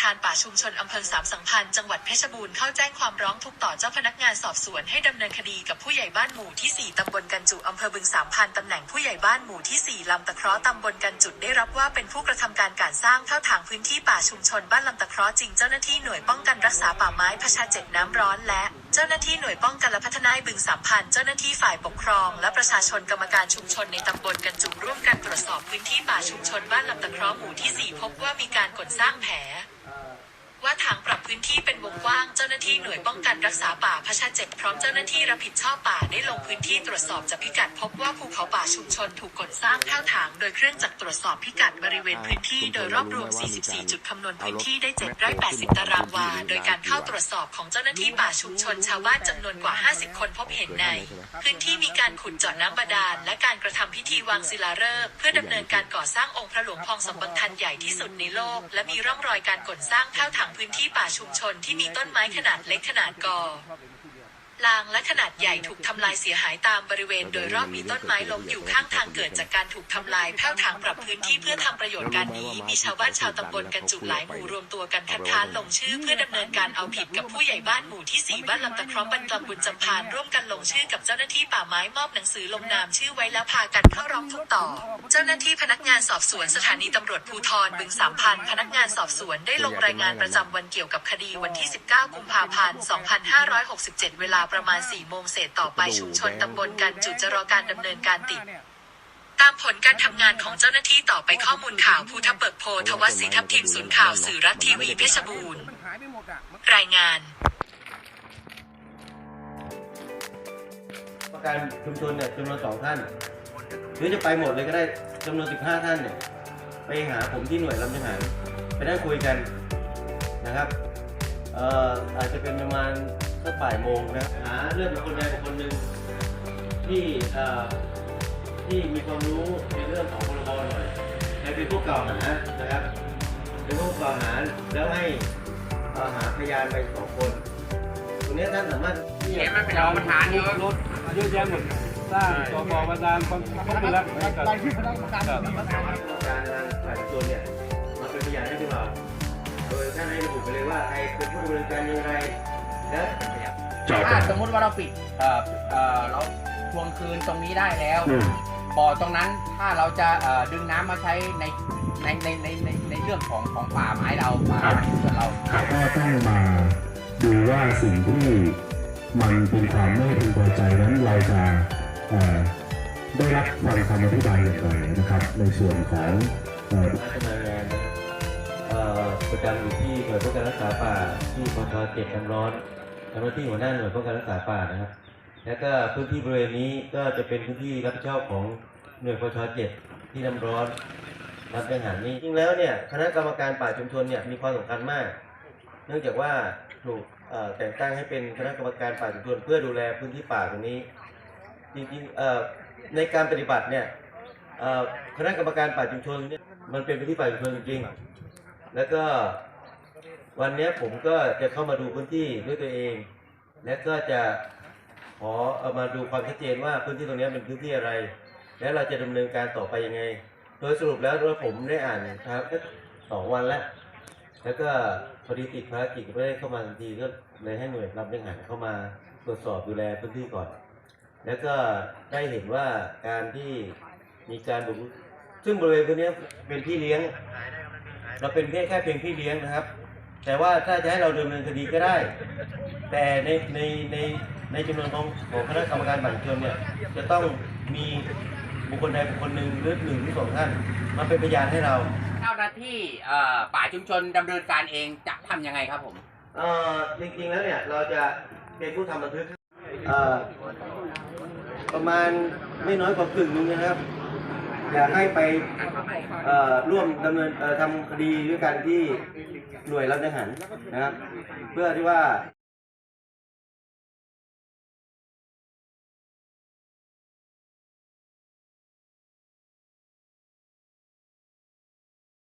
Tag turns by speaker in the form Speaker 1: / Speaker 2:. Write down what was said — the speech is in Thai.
Speaker 1: ธานป่าชุมชนอำเภอสามสังพันธ์จังหวัดเพชรบูรณ์เข้าแจ้งความร้องทุกข์ต่อเจ้าพนักงานสอบสวนให้ดำเนินคดีกับผู้ใหญ่บ้านหมู่ที่ 4 ตำบลกันจุอำเภอบึงสามพันตำแหน่งผู้ใหญ่บ้านหมู่ที่ 4 ลำตะเคราะห์ตำบลกันจุดได้รับว่าเป็นผู้กระทำการการสร้างเข้าทางพื้นที่ป่าชุมชนบ้านลำตะเคราะห์จริงเจ้าหน้าที่หน่วยป้องกันรักษาป่าไม้พชาเจ็ดน้ำร้อนและ จ้าหน้าที่หน่วยป้องกันและพัฒนาบึงสามพันเจ้าหน้าที่ฝ่ายปกครอง และประชาชนกรรมการชุมชนในตำบลกันจุมร่วมกันตรวจสอบพื้นที่ป่าชุมชนบ้านลำตะเคราะห์หมู่ที่ 4 พบว่ามีการก่นสร้างแผลว่าทางปรับพื้นที่เป็น วงกว้างเจ้าหน้าที่หน่วยป้องกันรักษาป่าพชาเจ็ดพร้อมเจ้าหน้าที่รับผิดชอบป่าได้ลงพื้นที่ตรวจสอบจากพิกัดพบว่าภูเขาป่าชุมชนถูกกดสร้างแถวถางโดยเครื่องจักรตรวจสอบพิกัดบริเวณพื้นที่โดยรอบรวม 44 จุดคำนวณพื้นที่ได้780 ตารางวา โดยการเข้าตรวจสอบของเจ้าหน้าที่ป่าชุมชนชาวบ้านจำนวนกว่า 50 คนพบเห็นใน พื้นที่มีการขุดเจาะน้ำบาดาลและการกระทำพิธีวางศิลาฤกษ์เพื่อดำเนินการก่อสร้างองค์พระหลวงพองสมบัติทันใหญ่ที่สุดในโลก และมีร่องรอยการก่นสร้างแถวถังพื้นที่ป่าชุมชนที่มีต้นไม้ขนาดเล็กขนาดกอ ลางและขนาดใหญ่ถูกทำลายเสียหายตามบริเวณ โดยรอบมีต้นไม้ล้มอยู่ข้างทางเกิดจากการถูกทำลายแผ้วทางปรับพื้นที่เพื่อทำประโยชน์การนี้มีชาวบ้านชาวตำบลกันจุหลายหมู่รวมตัวกันคัดค้านลงชื่อเพื่อดำเนินการเอาผิดกับผู้ใหญ่บ้านหมู่ที่สี่บ้านลำตะคราะห์บรรจำบุญจำพานร่วมกันลงชื่อกับเจ้าหน้าที่ป่าไม้มอบหนังสือลงนามชื่อไว้แล้วพากันเข้าร้องทุกต่อ เจ้าหน้าที่พนักงานสอบสวนสถานีตำรวจภูธรบึงสามพันพนักงานสอบสวนได้ลงรายงานประจำวันเกี่ยวกับคดีวันที่ 19 กุมภาพันธ์ 2567 เวลาประมาณ4โมงเศษต่อไปชุมชนตำบลกันจุดจะรอการดำเนินการติด ตามผลการทำงานของเจ้าหน้าที่ต่อไปข้อมูลข่าวภูทับเบิกโพธวัฒน์ศรีทัพทีมศูนย์ข่าวสื่อรัฐทีวีเพชรบูรณ์
Speaker 2: หายไปหมดอะ
Speaker 1: รายงาน
Speaker 3: ประกันชุมชนเนี่ยจำนวนสองท่าน หรือจะไปหมดเลยก็ได้จำนวนสิบห้าท่านเนี่ยไปหาผมที่หน่วยลำจังหันไปนั่งคุยกันนะครับเอ่ออาจจะเป็นประมาณสั กบ่ายโมงนะหาเรื่องบุคคลใดบุคคลหนึ่งที่เอ่อที่มีความรู้ในเรื่องของพรบหน่อยให้เป็นผู้กล่าวหานะครับเป็นผู้กล่าวหาแล้วให้เอ่อหาพยานไปสองคนตรงเนี้ยท่านสามารถที่จะ
Speaker 4: เห็นมันเป็นรองประธานเยอะ
Speaker 5: รถเยอะแยะหมดสร้างสบประดานความก็ไปแล้วนะครับ
Speaker 2: รายชื่อคณะกรรมการมีปัญหา
Speaker 3: การงานฝ่ายตำรวจเนี่ยมาเป็นพยานให้พวกเราโดยท่านให้ระบุไปเลยว่าใครเป็นผู้ดำเนินการอย่างไร และ
Speaker 4: ถ้าสมมุติว่าเราปิดเอ่อเอ่อเราทวงคืนตรงนี้ได้แล้วบ่อตรงนั้นถ้าเราจะเอ่อดึงน้ำมาใช้ในในในในในในเรื่องของของป่าไม้เราป่าไม้ส่วนเรา
Speaker 6: ก็ต้องมาดูว่าสิ่งที่มันเป็นความไม่พึงพอใจนั้นเราจะเอ่อได้รับฟังคำอธิบายอย่างไรนะครับ ในส่วนของเอ่อ
Speaker 3: มาทำงานเอ่อประจำอยู่ที่หน่วยป้องกันรักษาป่าที่ปทเจ็ดน้ำร้อน ทำหน้าที่หัวหน้าหน่วยป้องกันรักษาป่านะครับ แล้วก็พื้นที่บริเวณนี้ก็จะเป็นพื้นที่รับผิดชอบของหน่วยปทเจ็ดที่น้ำร้อนรับเป็นอาหารนี้จริงแล้วเนี่ยคณะกรรมการป่าชุมชนเนี่ยมีความสำคัญมาก เนื่องจากว่าถูกแต่งตั้งให้เป็นคณะกรรมการป่าชุมชนเพื่อดูแลพื้นที่ป่าตรงนี้จริงๆในการปฏิบัติเนี่ยคณะกรรมการป่าชุมชนเนี่ยมันเป็นพื้นที่ป่าชุมชนจริงๆแล้วก็ วันนี้ผมก็จะเข้ามาดูพื้นที่ด้วยตัวเอง และก็จะขอเอามาดูความชัดเจนว่าพื้นที่ตรงนี้เป็นพื้นที่อะไร และเราจะดำเนินการต่อไปยังไง โดยสรุปแล้วผมได้อ่านครับสองวันแล้วแล้วก็พอดีติดภารกิจไม่ได้เข้ามาทันทีก็เลยให้หน่วยรับเรื่องหารเข้ามาตรวจสอบดูแลพื้นที่ก่อน แล้วก็ได้เห็นว่าการที่มีการบุกรุกซึ่งบริเวณพื้นนี้เป็นพี่เลี้ยง เราเป็นแค่แค่เพียงพี่เลี้ยงนะครับ แต่ว่าถ้าจะให้เราดำเนินคดีก็ได้ แต่ในในในในจำนวนของของคณะกรรมการบัตรชนเนี่ยจะต้องมีบุคคลใดบุคคลหนึ่งหรือหนึ่งหรือสองท่านมาเป็นพยานให้เรา
Speaker 4: เจ้าหน้าที่เอ่อป่าชุมชนดำเนินการเองจะทำยังไงครับผม
Speaker 3: เอ่อจริงๆแล้วเนี่ยเราจะเป็นผู้ทำบันทึกเอ่อประมาณไม่น้อยกว่ากึ่งหนึงนะครับ อยากให้ไปเอ่อร่วมดำเนินเอ่อทำคดีด้วยกันที่หน่วยรับจังหันนะครับ เพื่อที่ว่า